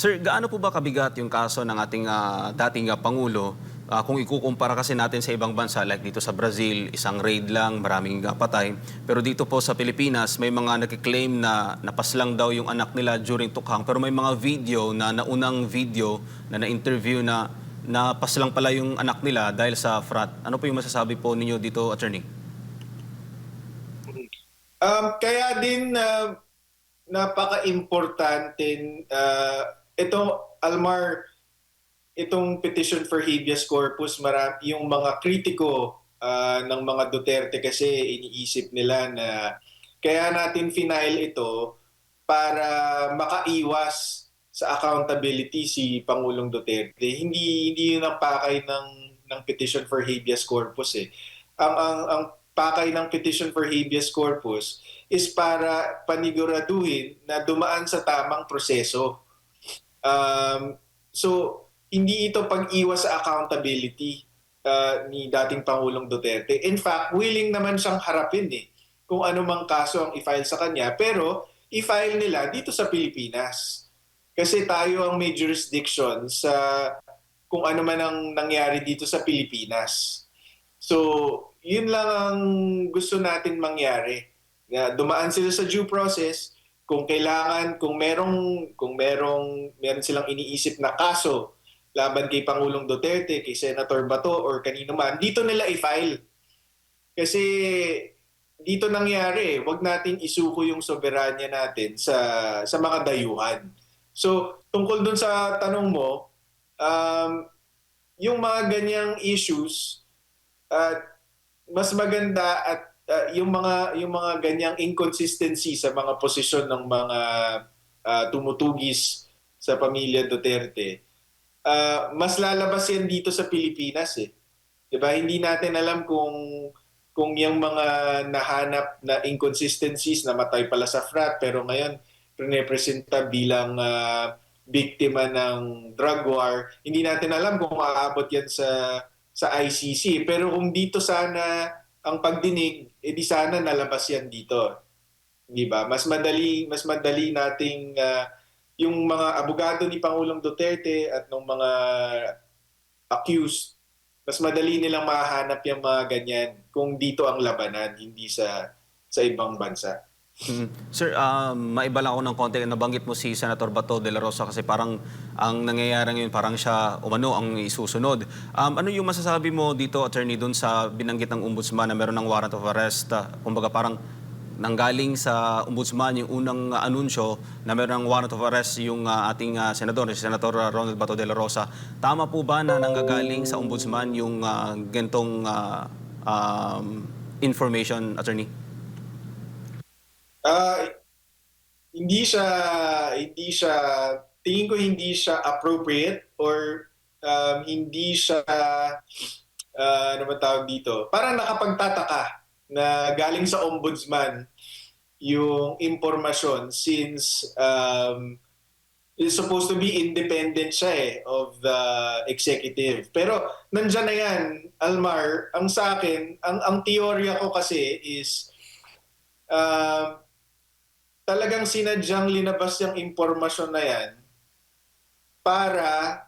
Sir, gaano po ba kabigat yung kaso ng ating ah, dating ah, Pangulo Ah, kung ikukumpara kasi natin sa ibang bansa like dito sa Brazil, isang raid lang, maraming ah, patay. Pero dito po sa Pilipinas, may mga nagkiklaim na napaslang daw yung anak nila during tukhang. Pero may mga video na naunang video na na-interview na napaslang pala yung anak nila dahil sa frat. Ano po yung masasabi po ninyo dito, attorney? Um, kaya din uh, napaka-importante uh, ito Almar itong petition for habeas corpus marami yung mga kritiko uh, ng mga Duterte kasi iniisip nila na kaya natin final ito para makaiwas sa accountability si Pangulong Duterte. Hindi hindi yun ang pakay ng ng petition for habeas corpus eh. Ang ang ang pakay ng petition for habeas corpus is para paniguraduhin na dumaan sa tamang proseso. Um, so hindi ito pag-iwas sa accountability uh, ni dating Pangulong Duterte. In fact, willing naman siyang harapin eh kung ano mang kaso ang i-file sa kanya. Pero i-file nila dito sa Pilipinas. Kasi tayo ang may jurisdiction sa kung ano man ang nangyari dito sa Pilipinas. So, yun lang ang gusto natin mangyari. Na dumaan sila sa due process, kung kailangan, kung merong, kung merong, meron silang iniisip na kaso laban kay Pangulong Duterte, kay Senator Bato, or kanino man, dito nila i-file. Kasi dito nangyari, wag nating isuko yung soberanya natin sa sa mga dayuhan. So, tungkol dun sa tanong mo, um, yung mga ganyang issues, uh, mas maganda at uh, yung mga yung mga ganyang inconsistency sa mga posisyon ng mga uh, tumutugis sa pamilya Duterte uh, mas lalabas yan dito sa Pilipinas eh. 'Di ba? Hindi natin alam kung kung yung mga nahanap na inconsistencies na matay pala sa frat pero ngayon representa bilang uh, biktima ng drug war, hindi natin alam kung aabot yan sa sa ICC. Pero kung dito sana ang pagdinig, edi sana nalabas yan dito. Di ba? Mas madali, mas madali nating uh, yung mga abogado ni Pangulong Duterte at ng mga accused, mas madali nilang mahanap yung mga ganyan kung dito ang labanan, hindi sa sa ibang bansa. Hmm. Sir, um, maiba lang ako ng konti. Nabanggit mo si Senator Bato de la Rosa kasi parang ang nangyayari ngayon, parang siya umano ang isusunod. Um, ano yung masasabi mo dito, attorney, dun sa binanggit ng ombudsman na meron ng warrant of arrest? Uh, kumbaga parang nanggaling sa ombudsman yung unang uh, anunsyo na meron ng warrant of arrest yung uh, ating uh, senador, si Senator Ronald Bato de la Rosa. Tama po ba na nanggagaling sa ombudsman yung uh, gantong uh, um, information, attorney? Uh, hindi siya hindi siya tingin ko hindi siya appropriate or um, hindi siya uh, ano ba tawag dito? Parang nakapagtataka na galing sa ombudsman yung impormasyon since um, is supposed to be independent siya eh, of the executive. Pero nandyan na yan, Almar, ang sa akin, ang, ang teorya ko kasi is uh, talagang sinadyang linabas yung impormasyon na yan para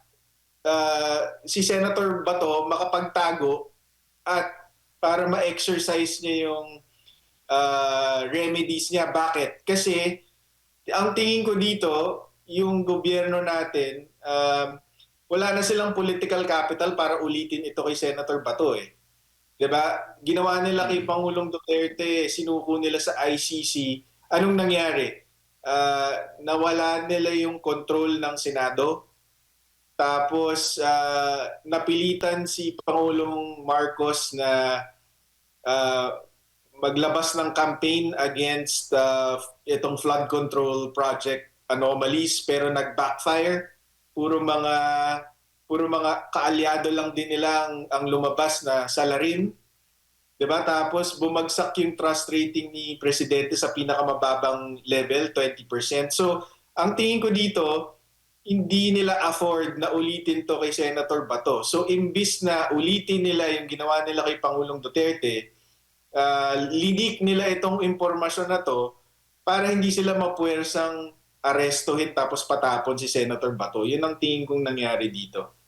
uh, si Senator Bato makapagtago at para ma-exercise niya yung uh, remedies niya. Bakit? Kasi ang tingin ko dito, yung gobyerno natin, um, wala na silang political capital para ulitin ito kay Senator Bato eh. 'Di ba? Ginawa nila kay Pangulong Duterte, sinuko nila sa ICC. Anong nangyari? Uh, nawala nila yung control ng Senado tapos uh, napilitan si Pangulong Marcos na uh, maglabas ng campaign against uh, itong flood control project anomalies pero nag-backfire. Puro mga puro mga kaalyado lang din nila ang, ang lumabas na salarin. 'Di ba? Tapos bumagsak yung trust rating ni presidente sa pinakamababang level, 20%. So, ang tingin ko dito, hindi nila afford na ulitin to kay Senator Bato. So imbis na ulitin nila yung ginawa nila kay Pangulong Duterte, uh, linik nila itong impormasyon na to para hindi sila mapuwersang arestuhin tapos patapon si Senator Bato. Yun ang tingin kong nangyari dito.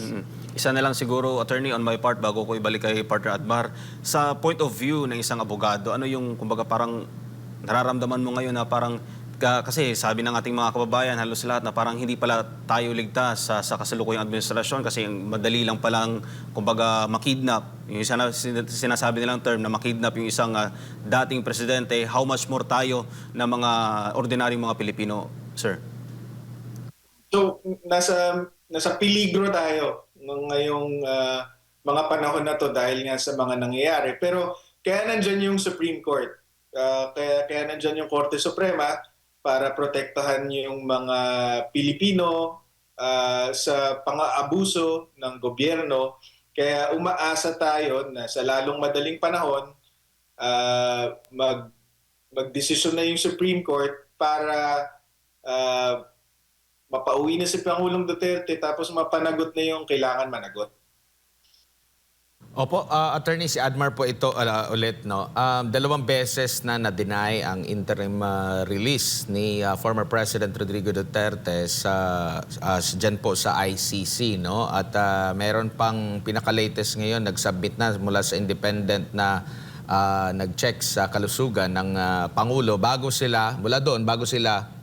Mm. Isa na lang siguro, attorney, on my part, bago ko ibalik kay partner Admar, sa point of view ng isang abogado, ano yung, kumbaga, parang nararamdaman mo ngayon na parang, ka- kasi sabi ng ating mga kababayan, halos lahat, na parang hindi pala tayo ligtas sa, sa kasalukuyang administrasyon kasi madali lang palang, kumbaga, makidnap. Yung isa na sin- sinasabi nilang term na makidnap yung isang ah, dating presidente, how much more tayo na mga ordinaryong mga Pilipino, sir? So, nasa nasa peligro tayo ng ngayong ah, mga panahon na to dahil nga sa mga nangyayari. Pero kaya nandyan yung Supreme Court. Ah, kaya, kaya nandyan yung Korte Suprema para protektahan yung mga Pilipino ah, sa pang-aabuso ng gobyerno. Kaya umaasa tayo na sa lalong madaling panahon, ah, mag magdesisyon na yung Supreme Court para ah, mapauwi na si Pangulong Duterte tapos mapanagot na yung kailangan managot. Opo, ah, attorney si Admar po ito ah, ulit no. Um, dalawang beses na na-deny ang interim ah, release ni ah, former President Rodrigo Duterte sa uh, diyan po sa ICC no at ah, meron pang pinaka-latest ngayon nagsubmit na mula sa independent na ah, nag-check sa kalusugan ng ah, pangulo bago sila mula doon bago sila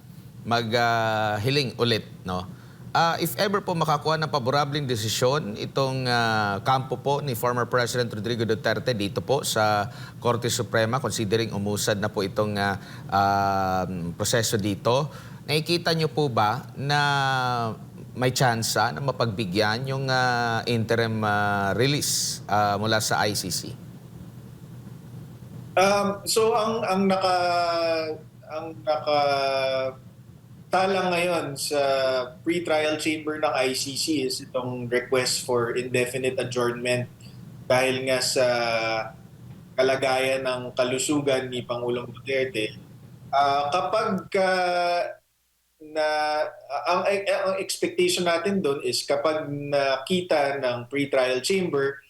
maghiling ulit no. Ah, if ever po makakuha ng paborableng desisyon itong ah, kampo po ni former President Rodrigo Duterte dito po sa Korte Suprema considering umusad na po itong ah, ah, proseso dito, nakikita niyo po ba na may tsansa na mapagbigyan yung ah, interim ah, release ah, mula sa ICC? Um, so ang ang naka ang naka tala ngayon sa pre-trial chamber ng ICC is itong request for indefinite adjournment dahil nga sa kalagayan ng kalusugan ni Pangulong Duterte. Ah, kapag ah, na ang, ang expectation natin doon is kapag nakita ng pre-trial chamber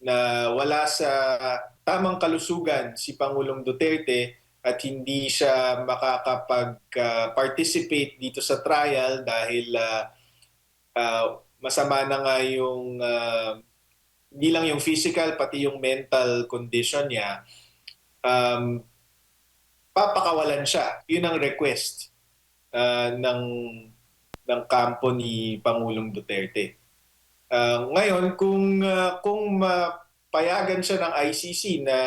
na wala sa tamang kalusugan si Pangulong Duterte at hindi siya makakapag-participate dito sa trial dahil ah, ah, masama na nga yung ah, hindi lang yung physical pati yung mental condition niya. Um, papakawalan siya. Yun ang request ah, ng ng kampo ni Pangulong Duterte. Ah, ngayon kung ah, kung mapayagan siya ng ICC na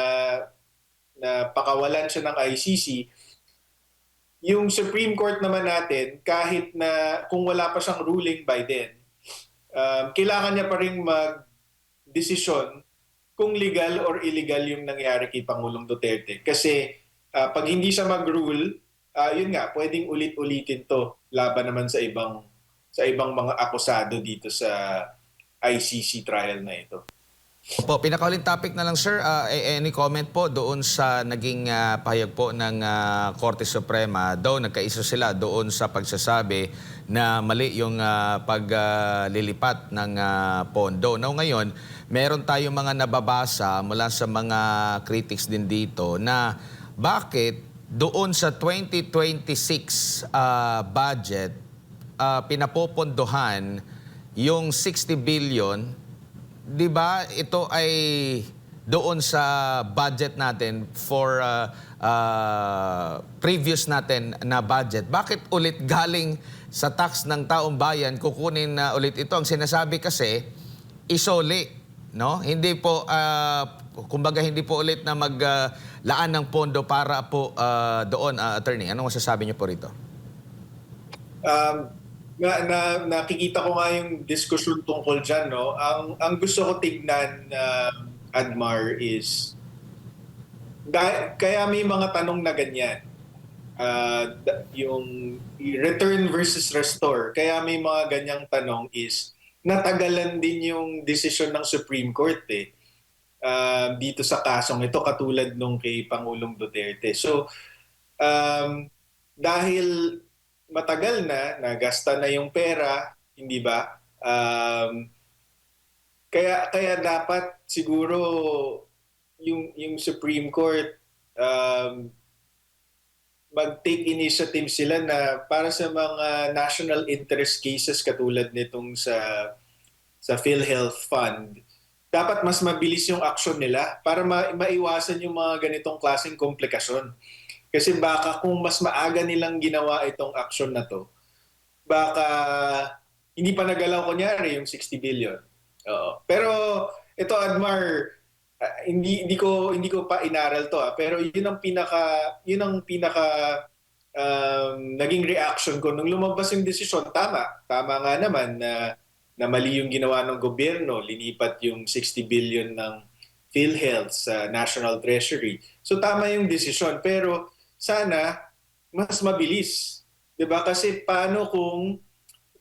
na pakawalan siya ng ICC, yung Supreme Court naman natin, kahit na kung wala pa siyang ruling by then, um, kailangan niya pa rin mag-desisyon kung legal or illegal yung nangyari kay Pangulong Duterte. Kasi ah, pag hindi siya mag-rule, ah, yun nga, pwedeng ulit-ulitin to laban naman sa ibang sa ibang mga akusado dito sa ICC trial na ito. Po, pinakauling topic na lang sir, a- any comment po doon sa naging ah, pahayag po ng Korte Suprema, daw nagkaisa sila doon sa pagsasabi na mali yung ah, paglilipat ng ah, pondo. Now ngayon, meron tayong mga nababasa mula sa mga critics din dito na bakit doon sa 2026 ah, budget ah, pinapopondohan yung 60 billion 'di ba ito ay doon sa budget natin for uh, uh, previous natin na budget. Bakit ulit galing sa tax ng taong bayan kukunin na ulit ito? Ang sinasabi kasi isoli, no? Hindi po uh, kumbaga hindi po ulit na maglaan ng pondo para po uh, doon uh, attorney. Anong masasabi niyo po rito? Um, na, na, nakikita ko nga yung diskusyon tungkol dyan, no? Ang, ang gusto ko tignan, uh, Admar, is dahil, kaya may mga tanong na ganyan. Uh, yung return versus restore. Kaya may mga ganyang tanong is natagalan din yung desisyon ng Supreme Court eh. uh, dito sa kasong ito katulad nung kay Pangulong Duterte. So, um, dahil matagal na, nagasta na yung pera, hindi ba? Um, kaya kaya dapat siguro yung yung Supreme Court um, mag-take initiative sila na para sa mga national interest cases katulad nitong sa sa PhilHealth Fund, dapat mas mabilis yung action nila para ma- maiwasan yung mga ganitong klaseng komplikasyon. Kasi baka kung mas maaga nilang ginawa itong action na to, baka hindi pa nagalaw kunyari yung 60 billion. Oo. Pero ito Admar, ah, hindi hindi ko hindi ko pa inaral to ah, pero yun ang pinaka yun ang pinaka um, naging reaction ko nung lumabas yung desisyon. Tama, tama nga naman na na mali yung ginawa ng gobyerno, linipat yung 60 billion ng PhilHealth sa National Treasury. So tama yung desisyon, pero sana mas mabilis. 'Di ba? Kasi paano kung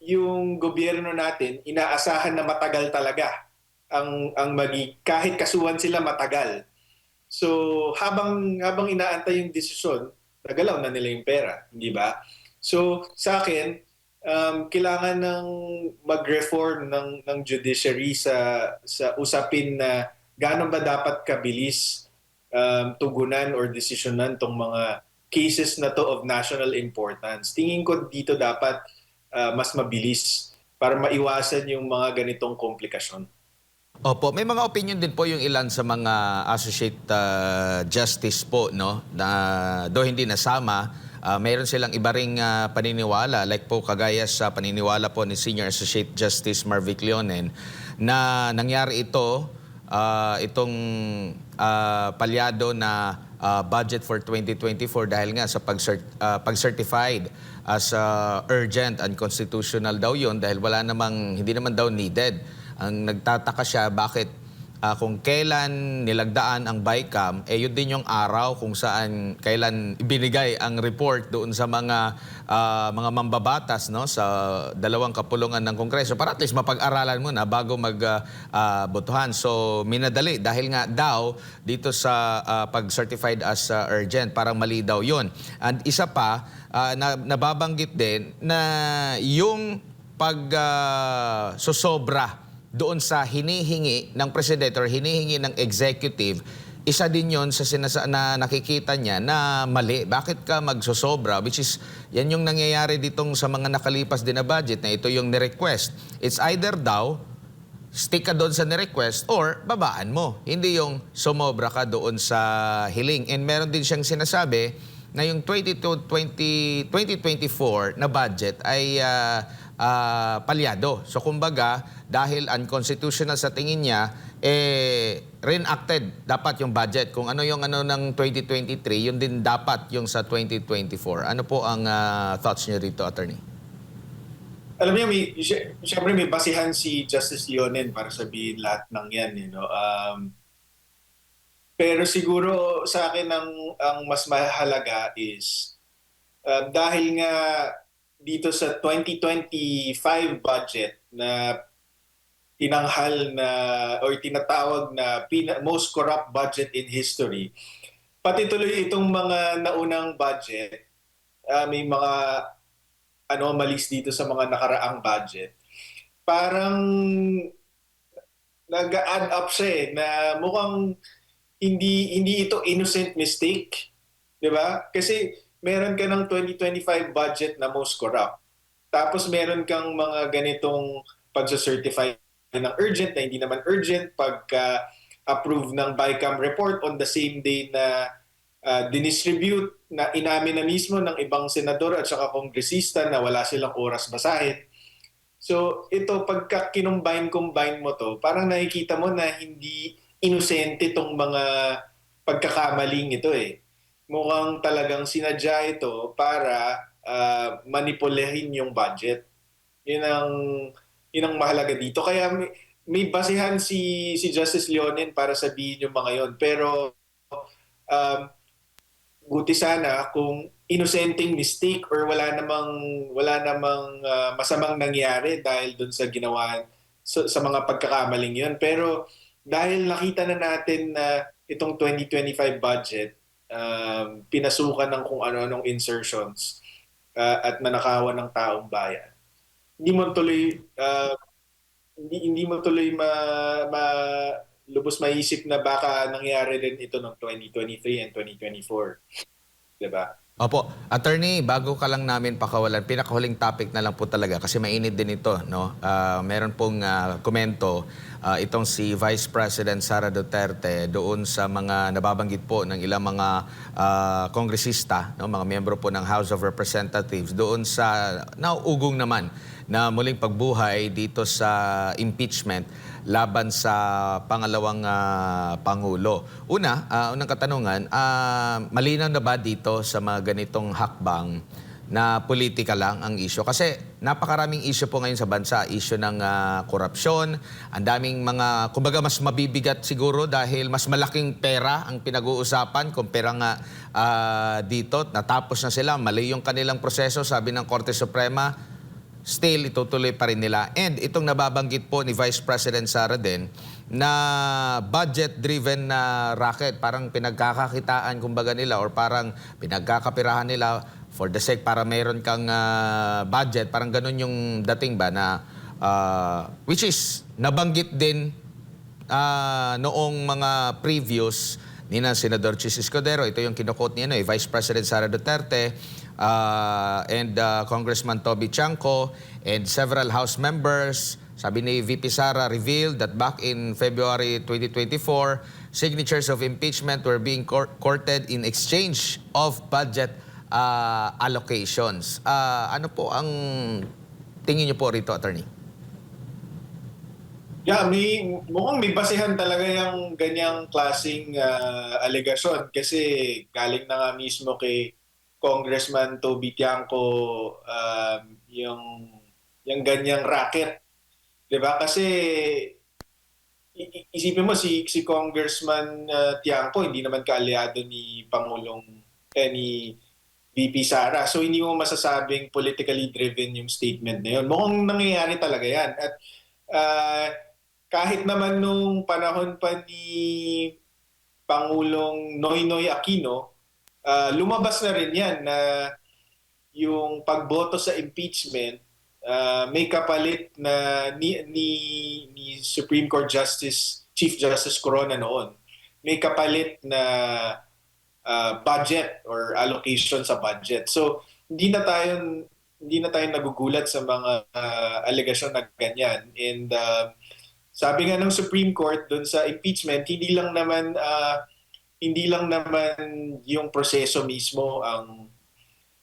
yung gobyerno natin inaasahan na matagal talaga ang ang magi kahit kasuhan sila matagal. So habang habang inaantay yung desisyon, nagalaw na nila yung pera, hindi ba? So sa akin, um, kailangan ng mag-reform ng ng judiciary sa sa usapin na gaano ba dapat kabilis um, tugunan or desisyonan tong mga cases na to of national importance. Tingin ko dito dapat uh, mas mabilis para maiwasan yung mga ganitong komplikasyon. Opo, may mga opinion din po yung ilan sa mga associate uh, justice po, no? Na do hindi nasama, uh, mayroon silang iba ring uh, paniniwala, like po kagaya sa paniniwala po ni Senior Associate Justice Marvic Leonen, na nangyari ito, uh, itong uh, palyado na uh, budget for 2024 dahil nga sa pag-cert- uh, pag-certified as uh, urgent and constitutional daw yun dahil wala namang, hindi naman daw needed. Ang nagtataka siya bakit ah, kung kailan nilagdaan ang BICAM, eh yun din yung araw kung saan kailan ibinigay ang report doon sa mga ah, mga mambabatas no sa dalawang kapulungan ng Kongreso para at least mapag-aralan mo na bago magbotohan. so minadali dahil nga daw dito sa ah, pag-certified as ah, urgent, parang mali daw yun. And isa pa, ah, na, nababanggit din na yung pag ah, sosobra doon sa hinihingi ng presidente or hinihingi ng executive, isa din yon sa sinasa- na nakikita niya na mali. Bakit ka magsosobra? Which is, yan yung nangyayari ditong sa mga nakalipas din na budget na ito yung ni-request. It's either daw, stick ka doon sa ni-request or babaan mo. Hindi yung sumobra ka doon sa hiling. And meron din siyang sinasabi na yung 22, 20, 2024 na budget ay ah, ah, palyado. So kumbaga, dahil unconstitutional sa tingin niya, eh, reenacted dapat yung budget. Kung ano yung ano ng 2023, yun din dapat yung sa 2024. Ano po ang ah, thoughts niyo rito, attorney? Alam niyo, may, syempre may basihan si Justice Leonen para sabihin lahat ng yan. You know? um, pero siguro sa akin ang, ang mas mahalaga is uh, dahil nga dito sa 2025 budget na tinanghal na or tinatawag na pina, most corrupt budget in history, pati tuloy itong mga naunang budget, ah, may mga anomalies dito sa mga nakaraang budget. Parang nag-add up siya eh, na mukhang hindi hindi ito innocent mistake, 'di ba? Kasi meron ka ng 2025 budget na most corrupt. Tapos meron kang mga ganitong pagsa-certify ng urgent na hindi naman urgent pagka approve ng BICAM report on the same day na uh, dinistribute na inamin na mismo ng ibang senador at saka kongresista na wala silang oras basahin. So ito pagka kinumbine-combine mo to, parang nakikita mo na hindi inosente tong mga pagkakamaling ito eh. Mukhang talagang sinadya ito para uh, manipulahin yung budget. Yun ang yun ang mahalaga dito. Kaya may, may basehan si si Justice Leonen para sabihin yung mga yon. Pero um, buti sana kung innocenteng mistake or wala namang wala namang uh, masamang nangyari dahil dun sa ginawa sa, sa mga pagkakamaling yon. Pero dahil nakita na natin na itong 2025 budget um, pinasukan ng kung ano-anong insertions uh, at nanakawan ng taong bayan. Hindi mo tuloy uh, hindi, hindi mo tuloy ma, ma lubos maisip na baka nangyari rin ito ng 2023 and 2024. 'Di ba? Opo, attorney, bago ka lang namin pakawalan, pinakahuling topic na lang po talaga kasi mainit din ito, no? Ah, meron pong ah, komento ah, itong si Vice President Sara Duterte doon sa mga nababanggit po ng ilang mga ah, kongresista, no, mga miyembro po ng House of Representatives doon sa nauugong naman na muling pagbuhay dito sa impeachment laban sa pangalawang ah, pangulo. Una, ah, unang katanungan, ah, malinaw na ba dito sa mga ganitong hakbang na politika lang ang isyo? Kasi napakaraming isyo po ngayon sa bansa. Isyo ng ah, korupsyon, ang daming mga, kumbaga mas mabibigat siguro dahil mas malaking pera ang pinag-uusapan kung pera nga ah, dito. Natapos na sila, mali yung kanilang proseso, sabi ng Korte Suprema, still itutuloy pa rin nila. And itong nababanggit po ni Vice President Sara din na budget-driven na racket, parang pinagkakakitaan kumbaga nila or parang pinagkakapirahan nila for the sake para mayroon kang ah, budget, parang ganun yung dating ba na ah, which is nabanggit din ah, noong mga previous ni na Senador Chis Escudero, ito yung kinukot niya, no, eh, Vice President Sara Duterte, uh, and uh, Congressman Toby Chanco, and several House members. Sabi ni VP Sara revealed that back in February 2024, signatures of impeachment were being cour- courted in exchange of budget uh, allocations. Uh, ano po ang tingin niyo po rito, Attorney? Yeah, may, mukhang may basehan talaga yung ganyang klaseng ah, alegasyon kasi galing na nga mismo kay Congressman Toby Tiangco um, yung, yung ganyang racket. 'Di ba? Kasi isipin mo si si Congressman uh, Tiangco hindi naman kaalyado ni Pangulong eh, ni VP Sara. So hindi mo masasabing politically driven yung statement na yun. Mukhang nangyayari talaga yan. At ah, kahit naman nung panahon pa ni Pangulong Noynoy Aquino, ah, lumabas na rin yan na yung pagboto sa impeachment ah, may kapalit na ni, ni, ni Supreme Court Justice Chief Justice Corona noon. May kapalit na ah, budget or allocation sa budget. So hindi na tayo hindi na tayo nagugulat sa mga ah, alegasyon na ganyan. And ah, sabi nga ng Supreme Court doon sa impeachment, hindi lang naman ah, hindi lang naman yung proseso mismo ang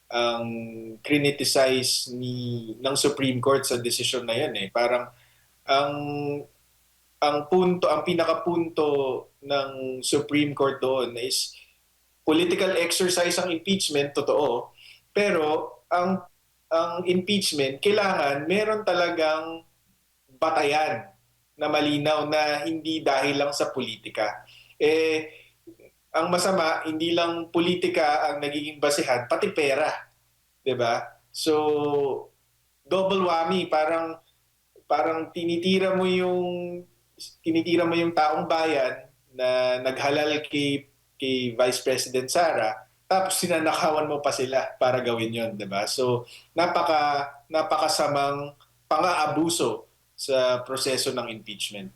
ang criticize ni ng Supreme Court sa decision na yan eh. Parang ang ang punto, ang pinakapunto ng Supreme Court doon is political exercise ang impeachment, totoo. Pero ang ang impeachment kailangan meron talagang batayan na malinaw na hindi dahil lang sa politika. Eh, ang masama, hindi lang politika ang nagiging basehan, pati pera. ba? So, double whammy, parang parang tinitira mo yung tinitira mo yung taong bayan na naghalal kay kay Vice President Sara tapos sinanakawan mo pa sila para gawin yon, 'di ba? So, napaka napakasamang pang-aabuso sa proseso ng impeachment.